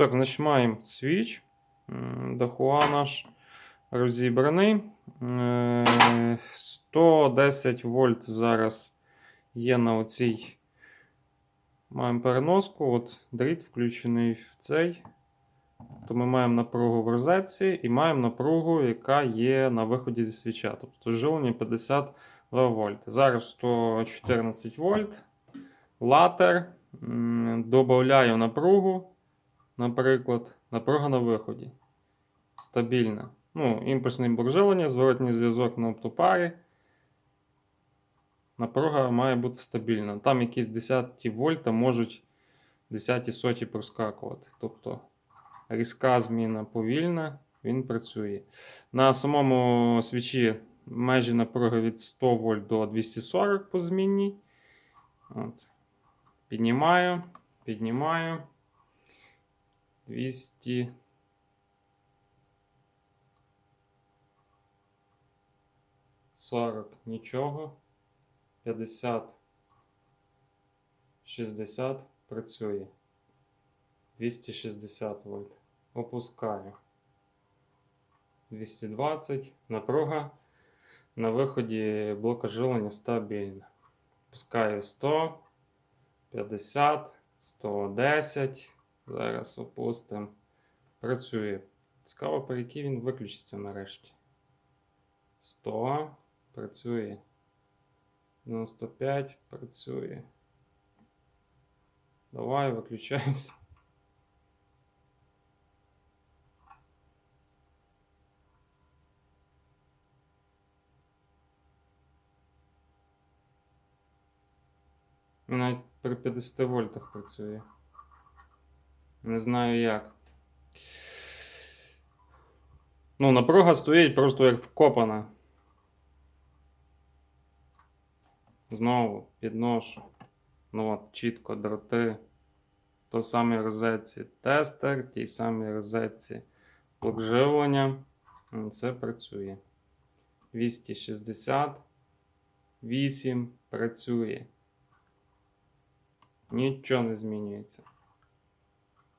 Так, маємо свіч. Дахуа наш розібраний. Е, 110 вольт зараз є на оцій. Маємо переноску. От дріт включений в цей. То ми маємо напругу в розетці і маємо напругу, яка є на виході зі свіча. Тобто живлення 52 вольт. Зараз 114 вольт. Латер. Добавляю напругу. Наприклад, напруга на виході. Стабільна. Ну, імпульсне блок живлення, зворотній зв'язок на оптопарі. Напруга має бути стабільна. Там якісь 10 вольта можуть 10 соті проскакувати. Тобто різка зміна повільна, він працює. На самому свічі межі напруги від 100 вольт до 240 по змінній. От. Піднімаю, піднімаю. 200. Сорок нічого. 50. 60 працює. 260 вольт. Опускаю. 220. Напруга на виході блока живлення стабільна. Пускаю 100, 50, 110. Зараз опустимо. Працює. Цікаво, по якій він виключиться нарешті. 100. Працює. 95 працює. Давай, виключайся. Навіть при 50 вольтах працює. Не знаю як. Ну, напруга стоїть просто як вкопана. Знову підношу. Ну от, чітко дроти. В той самій розетці тестер, тій самій розетці живлення. Це працює. 268 працює. Нічого не змінюється.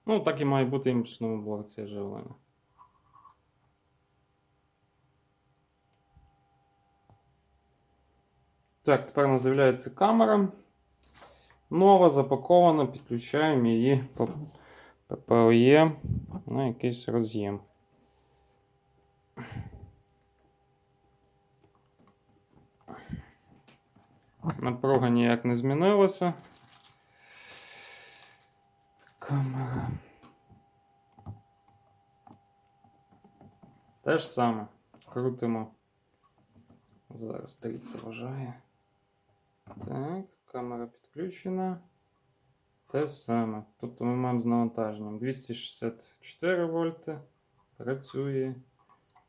Ну, так і має бути імпульсному блоці живлення. Так, тепер у нас з'являється камера. Нова, запакована, підключаємо її по PPOE на якийсь роз'єм. Напруга ніяк не змінилася. Камера. Те ж саме. Крутимо. Зараз 30 вважає. Так, камера підключена. Те саме. Тобто ми маємо з навантаженням 264 вольти. Працює.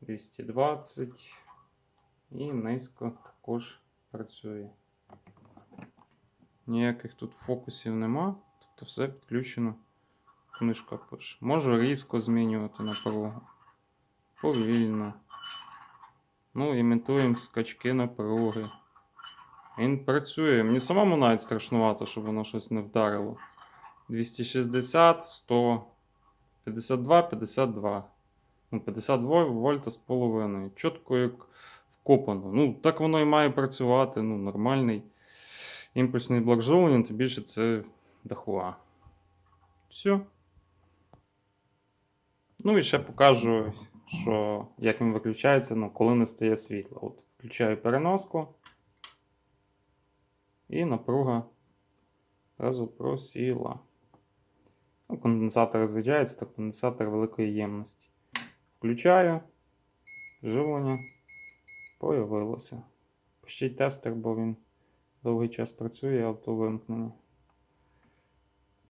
220. І низько також працює. Ніяких тут фокусів нема. Тобто все підключено. Книжка пише. Можу різко змінювати напругу. Повільно. Ну, імітуємо скачки напруги. Він працює. Мені самому навіть страшнувато, щоб воно щось не вдарило. 260, 100, 52, 52. Ну, 52 вольта з половиною. Чітко як вкопано. Ну, так воно і має працювати. Ну, нормальний імпульсний блок живлення, тим більше це дахуа. Все. Ну і ще покажу, що як він виключається, ну, коли не стає світла. От, включаю переноску. І напруга одразу просіла. Ну, конденсатор розряджається, то конденсатор великої ємності. Включаю. Живлення появилося. Пишіть тестер, бо він довгий час працює, авто вимкнений.